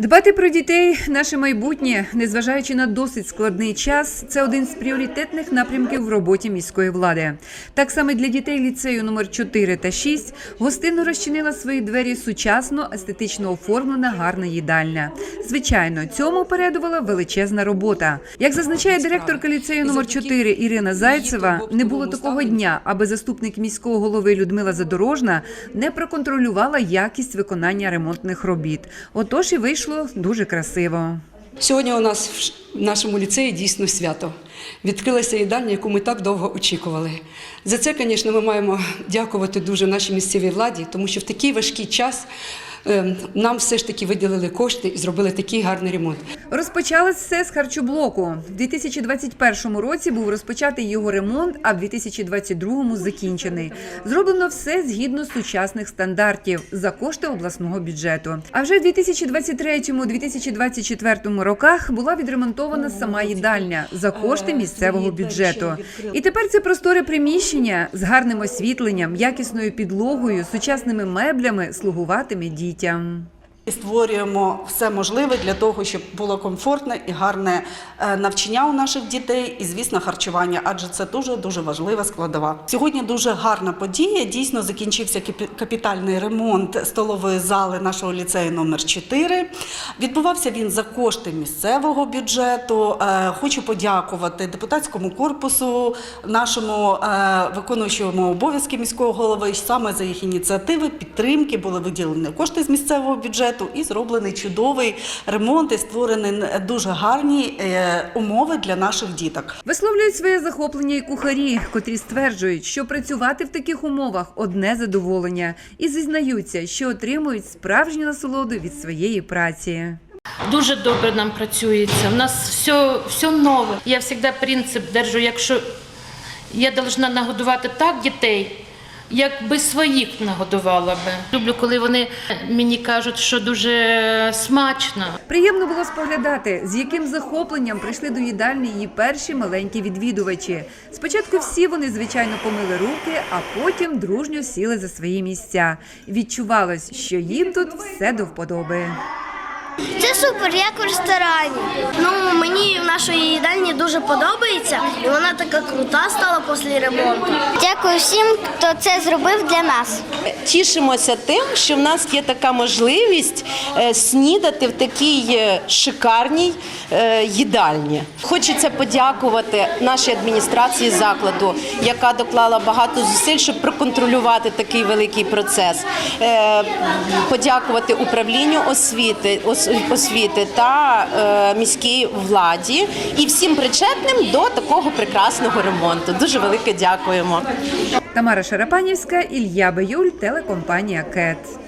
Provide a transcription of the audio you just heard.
Дбати про дітей наше майбутнє, незважаючи на досить складний час, це один з пріоритетних напрямків в роботі міської влади. Так само для дітей ліцею номер 4 та 6 гостинно розчинила свої двері сучасно, естетично оформлена гарна їдальня. Звичайно, цьому передувала величезна робота. Як зазначає директорка ліцею номер 4 Ірина Зайцева, не було такого дня, аби заступник міського голови Людмила Задорожна не проконтролювала якість виконання ремонтних робіт. Отож і вийшло дуже красиво. Сьогодні у нас в нашому ліцеї дійсно свято. Відкрилася їдальня, яку ми так довго очікували. За це, звісно, ми маємо дякувати дуже нашій місцевій владі, тому що в такий важкий час е, нам все ж таки виділили кошти і зробили такий гарний ремонт. Розпочалось все з харчоблоку. В 2021 році був розпочатий його ремонт, а в 2022 закінчений. Зроблено все згідно сучасних стандартів за кошти обласного бюджету. А вже в 2023-2024 роках була відремонтована сама їдальня за кошти місцевого бюджету. І тепер це просторе приміщення з гарним освітленням, якісною підлогою, сучасними меблями слугуватиме дітям. І створюємо все можливе для того, щоб було комфортне і гарне е, навчання у наших дітей, і звісно, харчування, адже це дуже дуже важлива складова. Сьогодні дуже гарна подія. Дійсно закінчився капітальний ремонт столової зали нашого ліцею номер 4 Відбувався він за кошти місцевого бюджету. Е, Хочу подякувати депутатському корпусу, нашому е, виконуючому обов'язки міського голови. Саме за їх ініціативи, підтримки були виділені кошти з місцевого бюджету і зроблений чудовий ремонт і створені дуже гарні е, умови для наших діток. Висловлюють своє захоплення і кухарі, котрі стверджують, що працювати в таких умовах одне задоволення, і зізнаються, що отримують справжню насолоду від своєї праці. Дуже добре нам працюється. У нас все, все нове. Я завжди принцип держу, якщо я повинна нагодувати так дітей, як би своїх нагодувала би. Люблю, коли вони мені кажуть, що дуже смачно. Приємно було споглядати, з яким захопленням прийшли до їдальні її перші маленькі відвідувачі. Спочатку всі вони, звичайно, помили руки, а потім дружньо сіли за свої місця. Відчувалось, що їм тут все до вподоби. Це супер, як в ресторані. Ну мені в нашій їдальні дуже подобається, і вона така крута стала після ремонту. Дякую всім, хто це зробив для нас. Тішимося тим, що в нас є така можливість е, снідати в такій е, шикарній е, їдальні. Хочеться подякувати нашій адміністрації закладу, яка доклала багато зусиль, щоб проконтролювати такий великий процес. Подякувати управлінню освіти, освіти та міській владі і всім причетним до такого прекрасного ремонту. Дуже велике дякуємо. Тамара Шарапанівська, Ілья Баюль, телекомпанія КЕТ.